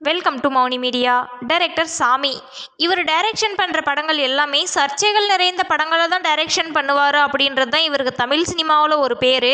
Welcome to Mouni media director Sami இவர் direction பண்ணுற படங்கள் எல்லாமே சர்ச்சைகள் நிறைந்த படங்களை தான் டைரக்ஷன் பண்ணுவார் அப்படின்றது தான் இவருக்கு தமிழ் சினிமாவில் ஒரு பேர்.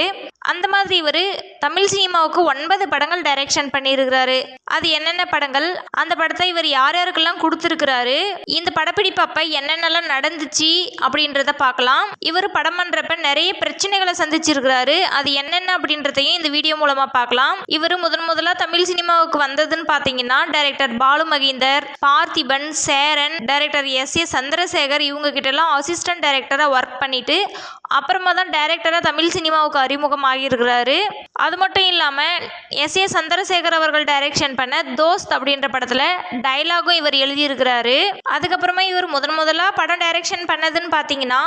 அந்த மாதிரி இவர் தமிழ் சினிமாவுக்கு ஒன்பது படங்கள் டைரக்ஷன் பண்ணியிருக்கிறாரு. அது என்னென்ன படங்கள்? அந்த படத்தை இவர் யார் யாருக்கெல்லாம் கொடுத்துருக்கிறாரு? இந்த படப்பிடிப்பு அப்போ என்னென்னலாம் நடந்துச்சு அப்படின்றத பார்க்கலாம். இவர் படம் பண்ணுறப்ப நிறைய பிரச்சனைகளை சந்திச்சிருக்கிறாரு. அது என்னென்ன அப்படின்றதையும் இந்த வீடியோ மூலமாக பார்க்கலாம். இவர் முதன் முதலாக தமிழ் சினிமாவுக்கு வந்ததுன்னு பார்த்தீங்கன்னா director Balu Mahendra Parthiban Cheran director S A Chandrasekhar இவங்க கிட்ட எல்லாம் அசிஸ்டன்ட் டைரக்டராக ஒர்க் பண்ணிட்டு அப்புறமா தான் டைரக்டராக தமிழ் சினிமாவுக்கு அறிமுகமாக ஆகியிருக்கிறாரு. அது மட்டும் இல்லாமல் எஸ். ஏ. சந்திரசேகர் அவர்கள் டைரக்ஷன் பண்ண தோஸ்த் அப்படின்ற படத்தில் டைலாகும் இவர் எழுதியிருக்கிறாரு. அதுக்கப்புறமா இவர் முதன் முதலாக படம் டைரக்ஷன் பண்ணதுன்னு பார்த்தீங்கன்னா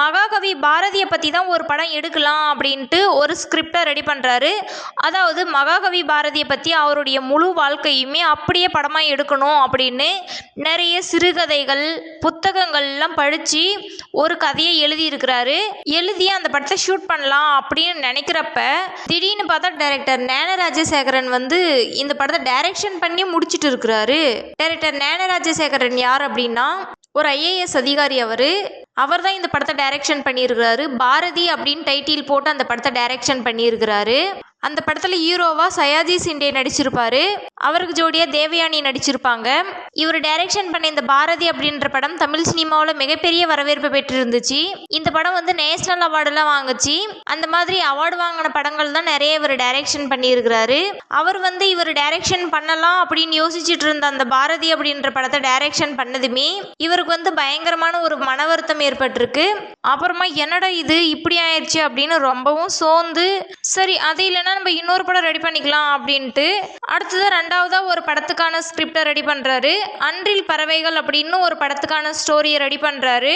மகாகவி பாரதியை பற்றி தான் ஒரு படம் எடுக்கலாம் அப்படின்ட்டு ஒரு ஸ்கிரிப்டை ரெடி பண்ணுறாரு அதாவது மகாகவி பாரதியை பற்றி அவருடைய முழு வாழ்க்கையுமே அப்படியே படமாக எடுக்கணும் அப்படின்னு நிறைய சிறுகதைகள் புத்தகங்கள்லாம் படித்து ஒரு கதையை எழுதியிருக்கிறாரு. எழுதி அந்த படத்தை ஷூட் பண்ணலாம் அப்படின்னு நினைக்கிறப்ப திடீர்னு பார்த்தா டைரக்டர் நேன ராஜசேகரன் வந்து இந்த படத்தை டைரக்ஷன் பண்ணி முடிச்சிட்டு இருக்கிறாரு. டைரக்டர் நேன ராஜசேகரன் யார் அப்படின்னா ஒரு ஐஏஎஸ் அதிகாரி அவர். அவர் தான் இந்த படத்தை டைரக்ஷன் பண்ணியிருக்கிறாரு. பாரதி அப்படின்னு டைட்டில் போட்டு அந்த படத்தை டைரக்ஷன் பண்ணியிருக்கிறாரு. அந்த படத்தில் ஹீரோவா சயாஜி சிண்டே நடிச்சிருப்பாரு. அவருக்கு ஜோடியாக தேவயானி நடிச்சிருப்பாங்க. இவர் டைரக்ஷன் பண்ண இந்த பாரதி அப்படின்ற படம் தமிழ் சினிமாவில் மிகப்பெரிய வரவேற்பு பெற்றிருந்துச்சு. இந்த படம் வந்து நேஷனல் அவார்டெல்லாம் வாங்குச்சு. அந்த மாதிரி அவார்டு வாங்கின படங்கள் தான் நிறைய இவர் டைரக்ஷன் பண்ணியிருக்கிறாரு. அவர் வந்து இவர் டைரக்ஷன் பண்ணலாம் அப்படின்னு யோசிச்சுட்டு இருந்த அந்த பாரதி அப்படின்ற படத்தை டைரக்ஷன் பண்ணதுமே இவருக்கு வந்து பயங்கரமான ஒரு மன வருத்தம் ஏற்பட்டிருக்கு. அப்புறமா என்னடா இது இப்படி ஆயிடுச்சு அப்படின்னு ரொம்பவும் சோர்ந்து சரி அது இல்லைன்னா நம்ம இன்னொரு படம் ரெடி பண்ணிக்கலாம் அப்படின்ட்டு. அடுத்தது ரெண்டாவதாக ஒரு படத்துக்கான ஸ்கிரிப்டை ரெடி பண்ணுறாரு அன்றில் பறவைகள் அப்படின்னு ஒரு படத்துக்கான ஸ்டோரியை ரெடி பண்ணுறாரு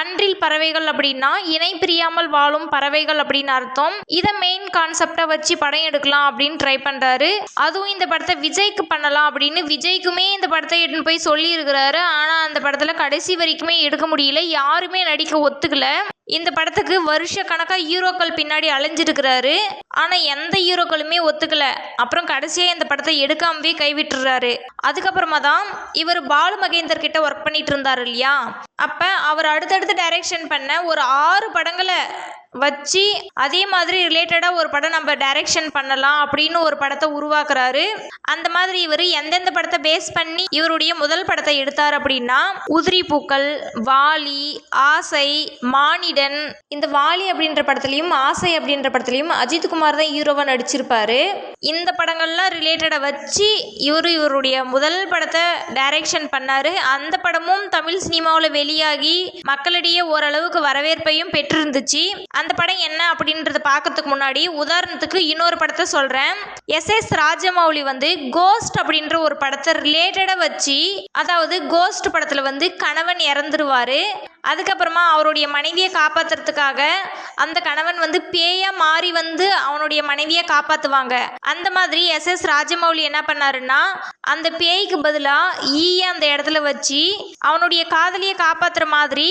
அன்றில் பறவைகள் அப்படின்னா இணை பிரியாமல் வாழும் பறவைகள் அப்படின்னு அர்த்தம். இதை மெயின் கான்செப்டை வச்சு படம் எடுக்கலாம் அப்படின்னு ட்ரை பண்ணுறாரு அதுவும் இந்த படத்தை விஜய்க்கு பண்ணலாம் அப்படின்னு விஜய்க்குமே இந்த படத்தை எடுத்துன்னு போய் சொல்லியிருக்கிறாரு. ஆனால் அந்த படத்தில் கடைசி வரைக்குமே எடுக்க முடியல. யாருமே நடிக்க ஒத்துக்கல. இந்த படத்துக்கு வருஷ கணக்காக ஹீரோக்கள் பின்னாடி அலைஞ்சிருக்கிறாரு. ஆனால் எந்த ஹீரோக்களுமே ஒத்துக்கல. அப்புறம் கடைசியாக இந்த படத்தை எடுக்காமவே கைவிட்டுறாரு. அதுக்கப்புறமா தான் இவர் பாலு மகேந்தர் கிட்ட ஒர்க் பண்ணிட்டு இருந்தார் இல்லையா? அப்போ அவர் அடுத்தடுத்து டைரக்ஷன் பண்ண ஒரு ஆறு படங்களை வச்சு அதே மாதிரி ரிலேட்டடாக ஒரு படம் நம்ம டைரக்ஷன் பண்ணலாம் அப்படின்னு ஒரு படத்தை உருவாக்குறாரு. அந்த மாதிரி இவர் எந்தெந்த படத்தை பேஸ் பண்ணி இவருடைய முதல் படத்தை எடுத்தார் அப்படின்னா உதிரி பூக்கள் வாலி ஆசை மானிடன். இந்த வாலி அப்படின்ற படத்துலையும் ஆசை அப்படின்ற படத்துலையும் அஜித்குமார் தான் ஹீரோவாக நடிச்சிருப்பாரு. இந்த படங்கள்லாம் ரிலேட்டடாக வச்சு இவர் இவருடைய முதல் படத்தை டைரக்ஷன் பண்ணார். அந்த படமும் தமிழ் சினிமாவில் வெளியாகி மக்களிடையே ஓரளவுக்கு வரவேற்பையும் பெற்றிருந்துச்சு. அந்த படம் என்ன அப்படின்றத பார்க்கறதுக்கு முன்னாடி உதாரணத்துக்கு இன்னொரு படத்தை சொல்கிறேன் எஸ். எஸ். ராஜமௌலி வந்து கோஸ்ட் அப்படின்ற ஒரு படத்தை ரிலேட்டடாக வச்சு அதாவது கோஸ்ட் படத்தில் வந்து கணவன் இறந்துருவார். அதுக்கப்புறமா அவருடைய மனைவியை காப்பாத்துறதுக்காக அந்த கணவன் வந்து பேயா மாறி வந்து அவனுடைய மனைவியை காப்பாற்றுவாங்க அந்த மாதிரி எஸ் எஸ் ராஜமௌலி என்ன பண்ணாருன்னா அந்த பேய்க்கு பதிலாக ஈய அந்த இடத்துல வச்சு அவனுடைய காதலியை காப்பாத்துற மாதிரி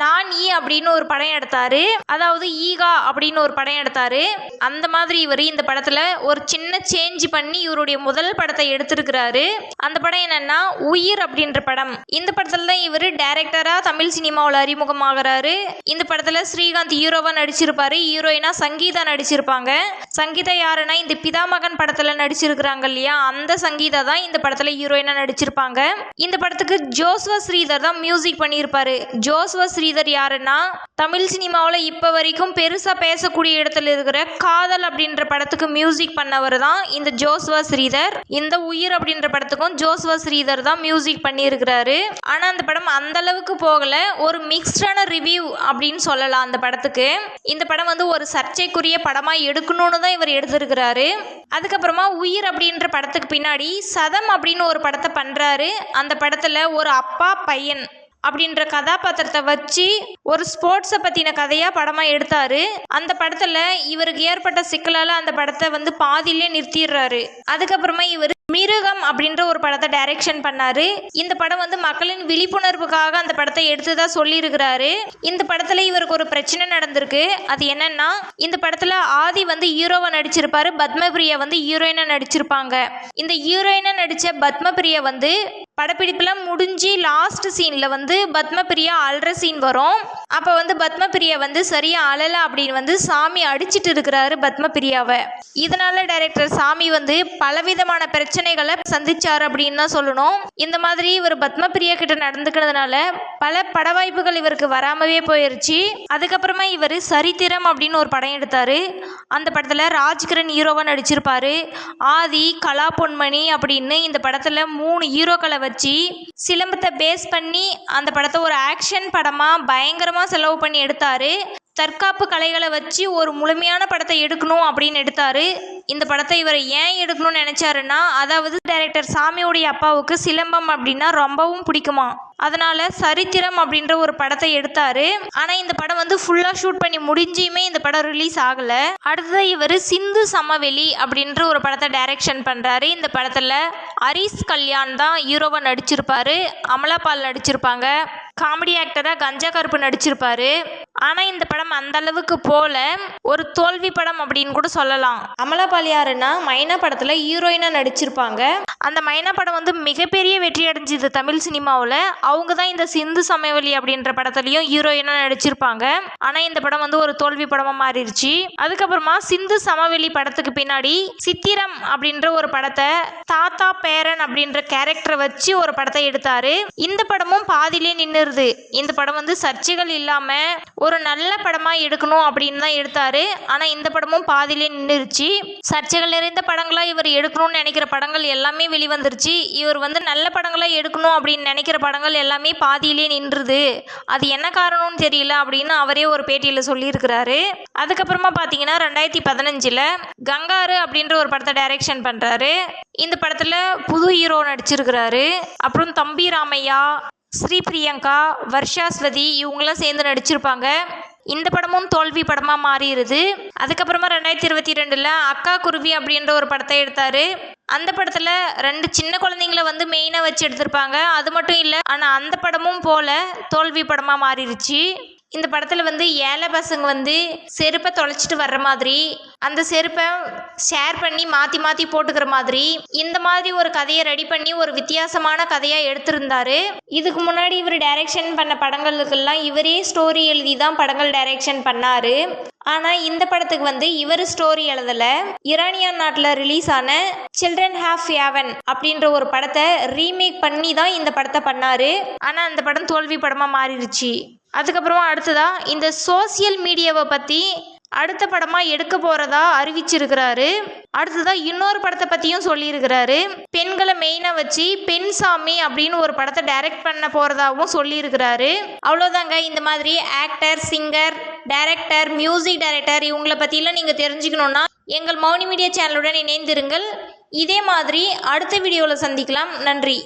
நான் ஈ அப்படின்னு ஒரு படம் எடுத்தாரு. அதாவது ஈகா அப்படின்னு ஒரு படம் எடுத்தாரு. அந்த மாதிரி இவர் இந்த படத்துல ஒரு சின்ன சேஞ்ச் பண்ணி இவருடைய முதல் படத்தை எடுத்திருக்கிறாரு. அந்த படம் என்னன்னா உயிர் அப்படின்ற படம். இந்த படத்துல தான் இவர் டைரக்டரா தமிழ் சினிமாவில் அறிமுகமாகறாரு. இந்த படத்துல ஸ்ரீகாந்த் ஹீரோவா நடிச்சிருப்பாரு. ஹீரோயினா சங்கீதா நடிச்சிருப்பாங்க. சங்கீதா யாருன்னா இந்த பிதாமகன் படத்துல நடிச்சிருக்கிறாங்க இல்லையா? அந்த சங்கீதா தான் இந்த படத்துல ஹீரோயினா நடிச்சிருப்பாங்க. இந்த படத்துக்கு ஜோஸ்வா ஸ்ரீதர் தான் மியூசிக் பண்ணியிருப்பாரு. ஜோஸ்வா ஸ்ரீதர் யாருன்னா தமிழ் சினிமாவில் இப்போ வரைக்கும் பெருசாக பேசக்கூடிய இடத்துல இருக்கிற காதல் அப்படின்ற படத்துக்கு மியூசிக் பண்ணவர் தான் இந்த ஜோஸ்வா ஸ்ரீதர். இந்த உயிர் அப்படின்ற படத்துக்கும் ஜோஸ்வா ஸ்ரீதர் தான் மியூசிக் பண்ணியிருக்கிறாரு. ஆனால் அந்த படம் அந்த அளவுக்கு போகலை. ஒரு மிக்ஸ்டான ரிவ்யூ அப்படின்னு சொல்லலாம் அந்த படத்துக்கு. இந்த படம் வந்து ஒரு சர்ச்சைக்குரிய படமாக எடுக்கணும்னு தான் இவர் எடுத்திருக்கிறாரு. அதுக்கப்புறமா உயிர் அப்படின்ற படத்துக்கு பின்னாடி சதம் அப்படின்னு ஒரு படத்தை பண்ணுறாரு அந்த படத்தில் ஒரு அப்பா பையன். அப்படின்ற கதாபாத்திரத்தை வச்சு ஒரு ஸ்போர்ட்ஸை பற்றின கதையாக படமாக எடுத்தார். அந்த படத்தில் இவருக்கு ஏற்பட்ட சிக்கலால் அந்த படத்தை வந்து பாதியிலே நிறுத்திடுறாரு. அதுக்கப்புறமா இவர் மிருகம் அப்படின்ற ஒரு படத்தை டைரக்ஷன் பண்ணாரு. இந்த படம் வந்து மக்களின் விழிப்புணர்வுக்காக அந்த படத்தை எடுத்ததா சொல்லியிருக்கிறாரு. இந்த படத்துல இவருக்கு ஒரு பிரச்சனை நடந்திருக்கு. அது என்னன்னா இந்த படத்துல ஆதி வந்து ஹீரோவை நடிச்சிருப்பாரு. பத்மபிரியா வந்து ஹீரோயினா நடிச்சிருப்பாங்க. இந்த ஹீரோயினா நடிச்ச பத்மபிரியா வந்து படப்பிடிப்புல முடிஞ்சு லாஸ்ட் சீனில் வந்து பத்மபிரியா அழுற சீன் வரும். அப்போ வந்து பத்மபிரியா வந்து சரியாக அழல அப்படின்னு வந்து சாமி அடிச்சிட்டு இருக்கிறாரு பத்மபிரியாவை. இதனால டைரக்டர் சாமி வந்து பலவிதமான பிரச்சனைகளை சந்திச்சார் அப்படின்னு தான் சொல்லணும். இந்த மாதிரி இவர் பத்மபிரியா கிட்ட நடந்துக்கிறதுனால பல பட வாய்ப்புகள் இவருக்கு வராமவே போயிருச்சு. அதுக்கப்புறமா இவர் சரித்திரம் அப்படின்னு ஒரு படம் எடுத்தார். அந்த படத்தில் ராஜ்கிரண் ஹீரோவாக நடிச்சிருப்பாரு. ஆதி கலா பொன்மணி அப்படின்னு இந்த படத்தில் மூணு ஹீரோக்களை வச்சு சிலம்பத்தை பேஸ் பண்ணி அந்த படத்தை ஒரு ஆக்ஷன் படமா பயங்கரமாக செலவு பண்ணி எடுத்தாரு. தற்காப்பு கலைகளை வச்சு ஒரு முழுமையான படத்தை எடுக்கணும் அப்படின்னு எடுத்தாரு. இந்த படத்தை இவர் ஏன் எடுக்கணும்னு நினைச்சாருன்னா அதாவது டைரக்டர் சாமியோடைய அப்பாவுக்கு சிலம்பம் அப்படின்னா ரொம்பவும் பிடிக்குமா? அதனால சரித்திரம் அப்படின்ற ஒரு படத்தை எடுத்தாரு. ஆனா இந்த படம் வந்து ஃபுல்லா ஷூட் பண்ணி முடிஞ்சியுமே இந்த படம் ரிலீஸ் ஆகல. அடுத்தது இவர் சிந்து சமவெளி அப்படின்ற ஒரு படத்தை டைரக்ஷன் பண்றாரு. இந்த படத்துல ஹரிஸ் கல்யாண் தான் ஹீரோவா நடிச்சிருப்பாரு. அமலாபால் நடிச்சிருப்பாங்க. காமெடி ஆக்டராக கஞ்சா கருப்பு நடிச்சிருப்பாரு. ஆனால் இந்த படம் அந்த அளவுக்கு போல ஒரு தோல்வி படம் அப்படின்னு கூட சொல்லலாம். அமலா பாலியாருன்னா மைனா படத்தில் ஹீரோயினாக நடிச்சிருப்பாங்க. அந்த மைனா படம் வந்து மிகப்பெரிய வெற்றி அடைஞ்சிது தமிழ் சினிமாவில். அவங்க தான் இந்த சிந்து சமவெளி அப்படின்ற படத்துலையும் ஹீரோயினாக நடிச்சிருப்பாங்க. ஆனால் இந்த படம் வந்து ஒரு தோல்வி படமாக மாறிடுச்சு. அதுக்கப்புறமா சிந்து சமவெளி படத்துக்கு பின்னாடி சித்திரம் அப்படின்ற ஒரு படத்தை தாத்தா பேரன் அப்படின்ற கேரக்டரை வச்சு ஒரு படத்தை எடுத்தாரு. இந்த படமும் பாதியிலே நின்றுருது இந்த படம் வந்து சர்ச்சைகள் இல்லாமல் ஒரு நல்ல படமாக எடுக்கணும் அப்படின்னு தான் எடுத்தாரு. ஆனால் இந்த படமும் பாதியிலே நின்றுருச்சு சர்ச்சைகள் நிறைந்த படங்களாக இவர் எடுக்கணும்னு நினைக்கிற படங்கள் எல்லாமே வெளிவந்துருச்சு. இவர் வந்து நல்ல படங்களாக எடுக்கணும் அப்படின்னு நினைக்கிற படங்கள் எல்லாமே பாதியிலே நின்றுது. அது என்ன காரணம்னு தெரியல அப்படின்னு அவரே ஒரு பேட்டியில் சொல்லியிருக்கிறாரு. அதுக்கப்புறமா பார்த்தீங்கன்னா ரெண்டாயிரத்தி பதினஞ்சில் கங்காரு அப்படின்ற ஒரு படத்தை டைரக்ஷன் பண்ணுறாரு இந்த படத்தில் புது ஹீரோ நடிச்சிருக்கிறாரு. அப்புறம் தம்பி ராமையா ஸ்ரீ பிரியங்கா வர்ஷாஸ்வதி இவங்களாம் சேர்ந்து நடிச்சிருப்பாங்க. இந்த படமும் தோல்வி படமாக மாறிடுது. அதுக்கப்புறமா ரெண்டாயிரத்தி இருபத்தி ரெண்டில் அக்கா குருவி அப்படின்ற ஒரு படத்தை எடுத்தார். அந்த படத்தில் ரெண்டு சின்ன குழந்தைங்கள வந்து மெயினாக வச்சு எடுத்திருப்பாங்க. அது மட்டும் இல்லை ஆனால் அந்த படமும் போல தோல்வி படமாக மாறிடுச்சு இந்த படத்தில் வந்து ஏழை பசங்க வந்து செருப்பை தொலைச்சிட்டு வர்ற மாதிரி அந்த செருப்பை ஷேர் பண்ணி மாற்றி மாற்றி போட்டுக்கிற மாதிரி இந்த மாதிரி ஒரு கதையை ரெடி பண்ணி ஒரு வித்தியாசமான கதையாக எடுத்திருந்தாரு. இதுக்கு முன்னாடி இவர் டைரக்ஷன் பண்ண படங்களுக்கெல்லாம் இவரே ஸ்டோரி எழுதி தான் படங்கள் டைரக்ஷன் பண்ணாரு. ஆனால் இந்த படத்துக்கு வந்து இவர் ஸ்டோரி எழுதலை. இரானியான் நாட்டில் ரிலீஸ் ஆன சில்ட்ரன் ஹாஃப் யாவன் அப்படின்ற ஒரு படத்தை ரீமேக் பண்ணி தான் இந்த படத்தை பண்ணாரு. ஆனால் அந்த படம் தோல்வி படமாக மாறிடுச்சு. அதுக்கப்புறமா அடுத்ததா இந்த சோசியல் மீடியாவை பற்றி அடுத்த படமாக எடுக்க போகிறதா அறிவிச்சிருக்கிறாரு. அடுத்ததா இன்னொரு படத்தை பற்றியும் சொல்லியிருக்கிறாரு. பெண்களை மெயினாக வச்சு பெண் சாமி அப்படின்னு ஒரு படத்தை டைரக்ட் பண்ண போகிறதாகவும் சொல்லியிருக்கிறாரு. அவ்வளோதாங்க இந்த மாதிரி actor singer director music director இவங்கள பற்றிலாம் நீங்கள் தெரிஞ்சுக்கணுன்னா எங்கள் மௌனி மீடியா சேனலுடன் இணைந்திருங்கள். இதே மாதிரி அடுத்த வீடியோவில் சந்திக்கலாம். நன்றி.